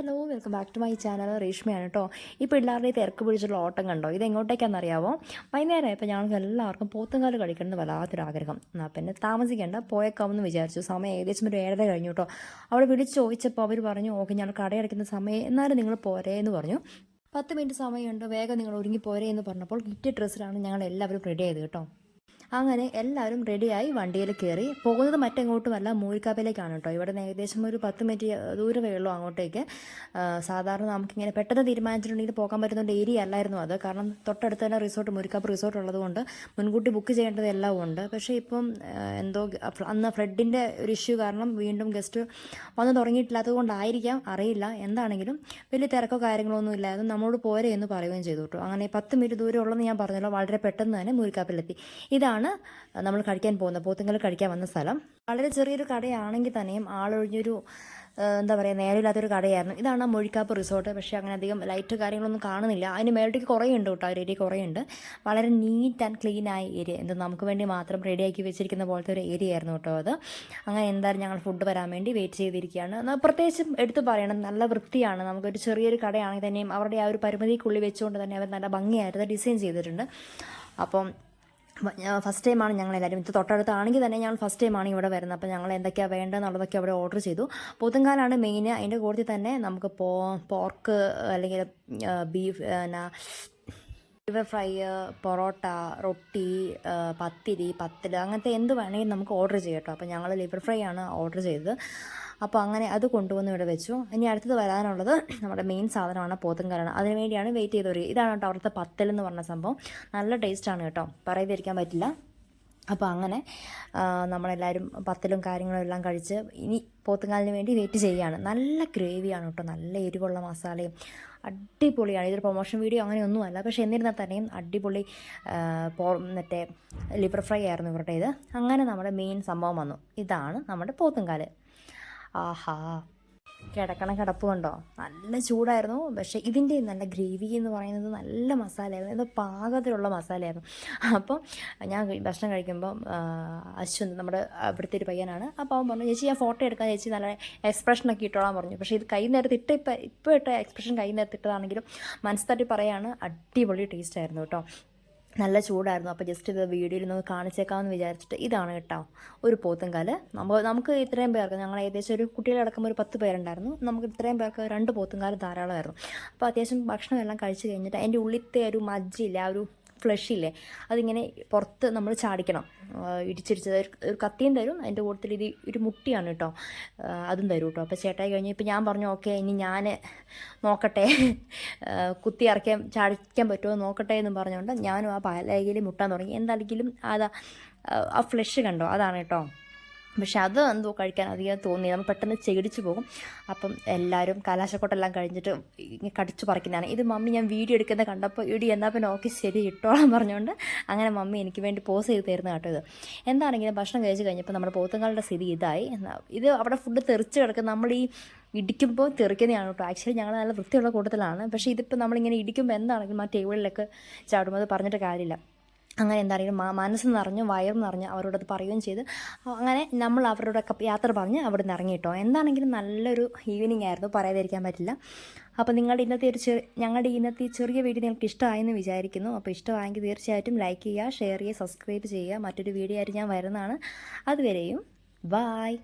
Hello welcome back to my channel റേഷ്മയാണ് കേട്ടോ ഈ പിള്ളേരുടെ തിരക്ക് പിടിച്ചുള്ള ഓട്ടം കണ്ടോ? ഇത് എങ്ങോട്ടേക്കാണെന്നറിയാവോ വൈകുന്നേരം ഇപ്പോൾ ഞങ്ങൾക്ക് എല്ലാവർക്കും പോത്തുംകാൽ കഴിക്കണമെന്ന് വല്ലാത്തൊരു ആഗ്രഹം എന്നാൽ പിന്നെ താമസിക്കേണ്ട പോയേക്കാമെന്ന് വിചാരിച്ചു. സമയം ഏകദേശം ഒരു ഏഴര കഴിഞ്ഞു കേട്ടോ അവിടെ വിളിച്ച് ചോദിച്ചപ്പോൾ അവർ പറഞ്ഞു ഓക്കെ ഞങ്ങൾ കടയടയ്ക്കുന്ന സമയം എന്നാലും നിങ്ങൾ പോരേ എന്ന് പറഞ്ഞു. പത്ത് മിനിറ്റ് സമയമുണ്ട് വേഗം നിങ്ങൾ ഒരുങ്ങി പോരേ എന്ന് പറഞ്ഞപ്പോൾ കിറ്റ് ഡ്രസ്സിലാണ് ഞങ്ങൾ എല്ലാവരും റെഡി ചെയ്ത് കേട്ടോ. അങ്ങനെ എല്ലാവരും റെഡിയായി വണ്ടിയിൽ കയറി പോകുന്നത് മറ്റെങ്ങോട്ടുമല്ല മൂഴിക്കാപ്പിലേക്കാണ് കേട്ടോ. ഇവിടെ നിന്ന് ഏകദേശം ഒരു പത്ത് മിനിറ്റ് ദൂരമേ ഉള്ളൂ അങ്ങോട്ടേക്ക്. സാധാരണ നമുക്കിങ്ങനെ പെട്ടെന്ന് തീരുമാനിച്ചിട്ടുണ്ടെങ്കിൽ പോകാൻ പറ്റുന്ന ഒരു ഏരിയ അല്ലായിരുന്നു അത്. കാരണം തൊട്ടടുത്ത് തന്നെ റിസോർട്ട് മുരിക്കാപ്പ് റിസോർട്ട് ഉള്ളതുകൊണ്ട് മുൻകൂട്ടി ബുക്ക് ചെയ്യേണ്ടത് എല്ലാം ഉണ്ട്. പക്ഷേ ഇപ്പം എന്തോ അന്ന് ഫ്ലഡിന്റെ ഒരു ഇഷ്യൂ കാരണം വീണ്ടും ഗസ്റ്റ് വന്ന് തുടങ്ങിയിട്ടില്ലാത്തത് കൊണ്ടായിരിക്കാം അറിയില്ല. എന്താണെങ്കിലും വലിയ തിരക്കോ കാര്യങ്ങളോ ഒന്നും ഇല്ലായിരുന്നു. നമ്മളോട് പോരെ എന്ന് പറയുകയും ചെയ്തു കേട്ടോ. അങ്ങനെ പത്ത് മിനിറ്റ് ദൂരം ഉള്ളതെന്ന് ഞാൻ പറഞ്ഞല്ലോ. വളരെ പെട്ടെന്ന് തന്നെ മുരിക്കാപ്പിലെത്തി ഇതാണ് നമ്മൾ കഴിക്കാൻ പോകുന്നത് പോത്തുങ്കൽ കഴിക്കാൻ വന്ന സ്ഥലം. വളരെ ചെറിയൊരു കടയാണെങ്കിൽ തന്നെയും ആളൊഴിഞ്ഞൊരു എന്താ പറയുക നേരമില്ലാത്തൊരു കടയായിരുന്നു. ഇതാണ് മൊഴിക്കാപ്പ് റിസോർട്ട്. പക്ഷേ അങ്ങനെ അധികം ലൈറ്റ് കാര്യങ്ങളൊന്നും കാണുന്നില്ല. അതിന് മേളിലേക്ക് കുറേ ഉണ്ട് കേട്ടോ ഒരു ഏരിയ കുറേ ഉണ്ട്. വളരെ നീറ്റ് ആൻഡ് ക്ലീൻ ആയ ഏരിയ. എന്ത് നമുക്ക് വേണ്ടി മാത്രം റെഡിയാക്കി വെച്ചിരിക്കുന്ന പോലത്തെ ഒരു ഏരിയ ആയിരുന്നു കേട്ടോ അത്. അങ്ങനെ എന്തായാലും ഞങ്ങൾ ഫുഡ് വരാൻ വേണ്ടി വെയിറ്റ് ചെയ്തിരിക്കുകയാണ്. പ്രത്യേകിച്ചും എടുത്തു പറയണം നല്ല വൃത്തിയാണ്. നമുക്കൊരു ചെറിയൊരു കടയാണെങ്കിൽ തന്നെയും അവരുടെ ആ ഒരു പരിമിതിക്കുള്ളിൽ വെച്ചുകൊണ്ട് തന്നെ അവർ നല്ല ഭംഗിയായിട്ട് ഡിസൈൻ ചെയ്തിട്ടുണ്ട്. അപ്പം ഫസ്റ്റ് ടൈമാണ് ഞങ്ങൾ എല്ലാവരും ഇത് തൊട്ടടുത്താണെങ്കിൽ തന്നെ ഞങ്ങൾ ഫസ്റ്റ് ടൈമാണ് ഇവിടെ വരുന്നത്. അപ്പോൾ ഞങ്ങൾ എന്തൊക്കെയാണ് വേണ്ടതെന്നുള്ളതൊക്കെ അവിടെ ഓർഡർ ചെയ്തു. പോത്തുംകാലാണ് മെയിൻ അതിന്റെ കൂട്ടത്തിൽ തന്നെ നമുക്ക് പോർക്ക് അല്ലെങ്കിൽ ബീഫ് എന്നാ ലിവർ ഫ്രൈ പൊറോട്ട റൊട്ടി പത്തിരി പത്തൽ അങ്ങനത്തെ എന്ത് വേണമെങ്കിലും നമുക്ക് ഓർഡർ ചെയ്യാം കേട്ടോ. അപ്പോൾ ഞങ്ങൾ ലിവർ ഫ്രൈ ആണ് ഓർഡർ ചെയ്തത്. അപ്പോൾ അങ്ങനെ അത് കൊണ്ടുവന്ന് ഇവിടെ വെച്ചു. ഇനി അടുത്തത് വരാനുള്ളത് നമ്മുടെ മെയിൻ സാധനമാണ് പോത്തുംകാലാണ് അതിന് വേണ്ടിയാണ് വെയിറ്റ് ചെയ്തവർ ഇതാണ് കേട്ടോ അവിടുത്തെ പത്തൽ എന്ന് പറഞ്ഞ സംഭവം. നല്ല ടേസ്റ്റാണ് കേട്ടോ. പറയാതിരിക്കാൻ പറ്റില്ല. അപ്പോൾ അങ്ങനെ നമ്മളെല്ലാവരും പത്തലും കാര്യങ്ങളും എല്ലാം കഴിച്ച് ഇനി പോത്തുങ്കാലിന് വേണ്ടി വെയിറ്റ് ചെയ്യുകയാണ് നല്ല ഗ്രേവിയാണ് കേട്ടോ നല്ല എരിവുള്ള മസാലയും അടിപൊളിയാണ് ഇതൊരു പ്രൊമോഷൻ വീഡിയോ അങ്ങനെ അങ്ങനെയൊന്നുമല്ല. പക്ഷേ എന്നിരുന്നാൽ തന്നെയും അടിപൊളി മറ്റേ ലിവർ ഫ്രൈ ആയിരുന്നു ഇവരുടെ ഇത് അങ്ങനെ നമ്മുടെ മെയിൻ സംഭവം വന്നു. ഇതാണ് നമ്മുടെ പോത്തുങ്കാൽ ആഹാ. കിടക്കണ കിടപ്പ് കണ്ടോ? നല്ല ചൂടായിരുന്നു. പക്ഷേ ഇതിന്റെ നല്ല ഗ്രേവി എന്ന് പറയുന്നത് നല്ല മസാലയായിരുന്നു. ഇത് പാകത്തിലുള്ള മസാലയായിരുന്നു. അപ്പോൾ ഞാൻ ഭക്ഷണം കഴിക്കുമ്പോൾ അശ്വന്ത് നമ്മുടെ അവിടുത്തെ ഒരു പയ്യനാണ്. അപ്പോൾ അവൻ പറഞ്ഞു ചേച്ചി ഞാൻ ഫോട്ടോ എടുക്കാൻ ചേച്ചി നല്ല എക്സ്പ്രഷനൊക്കെ ഇട്ടോളാൻ പറഞ്ഞു. പക്ഷേ ഇത് കൈ നേരത്ത് ഇട്ട് ഇപ്പം ഇപ്പോൾ ഇട്ട എക്സ്പ്രഷൻ കൈ നേരത്തെ ഇട്ടതാണെങ്കിലും മനസ്സ് പറയാണ്. അടിപൊളി ടേസ്റ്റ് ആയിരുന്നു കേട്ടോ. നല്ല ചൂടായിരുന്നു. അപ്പോൾ ജസ്റ്റ് ഇത് വീഡിയോയിൽ ഒന്ന് കാണിച്ചേക്കാമെന്ന് വിചാരിച്ചിട്ട് ഇതാണ് കേട്ടോ ഒരു പോത്തുംകാൽ. നമുക്ക് നമുക്ക് ഇത്രയും പേർക്ക് ഞങ്ങൾ ഏകദേശം ഒരു കുട്ടികളടക്കം ഒരു പത്ത് പേരുണ്ടായിരുന്നു. നമുക്ക് ഇത്രയും പേർക്ക് രണ്ട് പോത്തുംകാൽ ധാരാളമായിരുന്നു. അപ്പോൾ അത്യാവശ്യം ഭക്ഷണം എല്ലാം കഴിച്ച് കഴിഞ്ഞിട്ട് അതിന്റെ ഉള്ളിലത്തെ ഒരു മജ്ജില്ല ആ ഒരു ഫ്ലഷ് ഇല്ലേ അതിങ്ങനെ പുറത്ത് നമ്മൾ ചാടിക്കണം. ഇടിച്ചിരിച്ചത് ഒരു- കത്തിയും തരും അതിന്റെ കൂട്ടത്തിൽ ഇത് ഒരു മുട്ടിയാണ് കേട്ടോ. അതും തരും കേട്ടോ. അപ്പോൾ ചേട്ടായി കഴിഞ്ഞ് ഇപ്പോൾ ഞാൻ പറഞ്ഞു ഓക്കെ ഇനി ഞാൻ നോക്കട്ടെ. കുത്തി ഇറക്കാൻ ചാടിക്കാൻ പറ്റുമോ നോക്കട്ടെ എന്ന് പറഞ്ഞുകൊണ്ട് ഞാനും ആ പാലയിൽ മുട്ടാൻ തുടങ്ങി. എന്തായാലും അതാ ആ ഫ്ലഷ് കണ്ടോ? അതാണ് കേട്ടോ. പക്ഷെ അത് എന്തോ കഴിക്കാൻ അധികം തോന്നി. നമ്മൾ പെട്ടെന്ന് ചെടിച്ചു പോകും. അപ്പം എല്ലാവരും കലാശക്കൊട്ടെല്ലാം കഴിഞ്ഞിട്ട് കടിച്ചു പറിക്കുന്നതാണ്. ഇത് മമ്മി ഞാൻ വീഡിയോ എടുക്കുന്നത് കണ്ടപ്പോൾ ഇടി എന്നാൽ പിന്നെ ഓക്കെ ശരി ഇട്ടോളാം പറഞ്ഞുകൊണ്ട് അങ്ങനെ മമ്മി എനിക്ക് വേണ്ടി പോസ് ചെയ്ത് തരുന്ന കേട്ടോ ഇത്. എന്താണെങ്കിലും ഭക്ഷണം കഴിച്ച് കഴിഞ്ഞപ്പോൾ നമ്മുടെ പോത്തുങ്ങളുടെ സ്ഥിതി ഇതായി. ഇത് അവിടെ ഫുഡ് തെറിച്ച് കിടക്കും നമ്മൾ ഈ ഇടിക്കുമ്പോൾ തെറിക്കുന്നതാണ് കേട്ടോ. ആക്ച്വലി ഞങ്ങൾ നല്ല വൃത്തിയുള്ള കൂട്ടത്തിലാണ്. പക്ഷേ ഇതിപ്പോൾ നമ്മളിങ്ങനെ ഇടിക്കുമ്പോൾ എന്താണെങ്കിലും ആ ടേബിളിലൊക്കെ ചാടുമ്പോൾ അത് പറഞ്ഞിട്ട് കാര്യമില്ല. അങ്ങനെ എന്താ മാ മനസ്സ് നിറഞ്ഞു വയർ നിറഞ്ഞു അവരോടത് പറയുകയും ചെയ്ത് അങ്ങനെ നമ്മൾ അവരോടൊക്കെ യാത്ര പറഞ്ഞ് അവിടെ നിന്ന് ഇറങ്ങി കേട്ടോ എന്താണെങ്കിലും നല്ലൊരു ഈവനിങ് ആയിരുന്നു പറയാതിരിക്കാൻ പറ്റില്ല. അപ്പോൾ നിങ്ങളുടെ ഇന്നത്തെ ഒരു ചെറിയ ഞങ്ങളുടെ ഇന്നത്തെ ചെറിയ വീഡിയോ നിങ്ങൾക്ക് ഇഷ്ടമായെന്ന് വിചാരിക്കുന്നു. അപ്പോൾ ഇഷ്ടമായെങ്കിൽ തീർച്ചയായിട്ടും ലൈക്ക് ചെയ്യുക ഷെയർ ചെയ്യുക സബ്സ്ക്രൈബ് ചെയ്യുക. മറ്റൊരു വീഡിയോ ആയിട്ട് ഞാൻ വരുന്നതാണ്. അതുവരെയും ബായ്